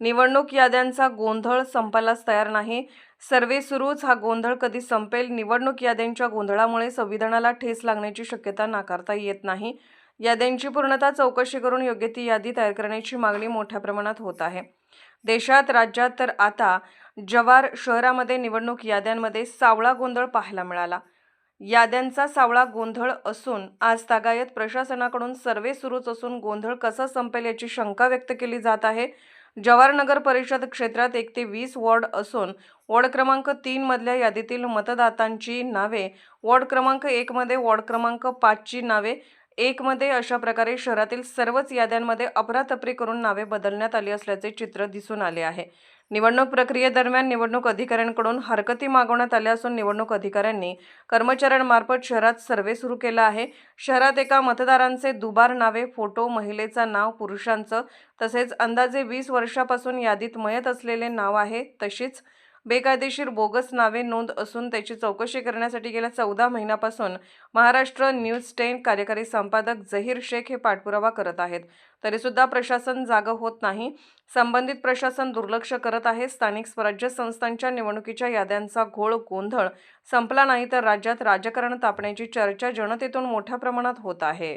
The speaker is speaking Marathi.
निवडणूक याद्यांचा गोंधळ संपायलाच तयार नाही. सर्वे सुरूच हा गोंधळ कधी संपेल? निवडणूक याद्यांच्या गोंधळामुळे संविधानाला ठेस लागण्याची शक्यता नाकारता येत नाही. याद्यांची पूर्णतः चौकशी करून योग्य ती यादी तयार करण्याची मागणी मोठ्या प्रमाणात होत आहे. देशात राज्यात तर आता जवार शहरामध्ये निवडणूक याद्यांमध्ये सावळा गोंधळ पाहायला मिळाला. याद्यांचा सावळा गोंधळ असून आज तागायत प्रशासनाकडून सर्वे सुरूच असून गोंधळ कसा संपेल याची शंका व्यक्त केली जात आहे. जवाहर नगर परिषद क्षेत्रात एक ते वीस वॉर्ड असून वॉर्ड क्रमांक तीन मधल्या यादीतील मतदातांची नावे वॉर्ड क्रमांक एकमध्ये वॉर्ड क्रमांक पाचची नावे एकमध्ये अशा प्रकारे शहरातील सर्वच याद्यांमध्ये अफरातफरी करून नावे बदलण्यात आली असल्याचे चित्र दिसून आले आहे. निवडणूक प्रक्रियेदरम्यान निवडणूक अधिकाऱ्यांकडून हरकती मागवण्यात आल्या असून निवडणूक अधिकाऱ्यांनी कर्मचाऱ्यांमार्फत शहरात सर्वे सुरू केला आहे. शहरात एका मतदारांचे दुबार नावे फोटो महिलेचं नाव पुरुषांचं तसेच अंदाजे वीस वर्षापासून यादीत मयत असलेले नाव आहे तशीच बेकायदेशीर बोगस नावे नोंद असून त्याची चौकशी करण्यासाठी गेल्या चौदा महिन्यापासून महाराष्ट्र न्यूज टेन कार्यकारी संपादक झहीर शेख हे पाठपुरावा करत आहेत. तरीसुद्धा प्रशासन जागं होत नाही. संबंधित प्रशासन दुर्लक्ष करत आहे. स्थानिक स्वराज्य संस्थांच्या निवडणुकीच्या याद्यांचा घोळ गोंधळ संपला नाही तर राज्यात राजकारण तापण्याची चर्चा जनतेतून मोठ्या प्रमाणात होत आहे.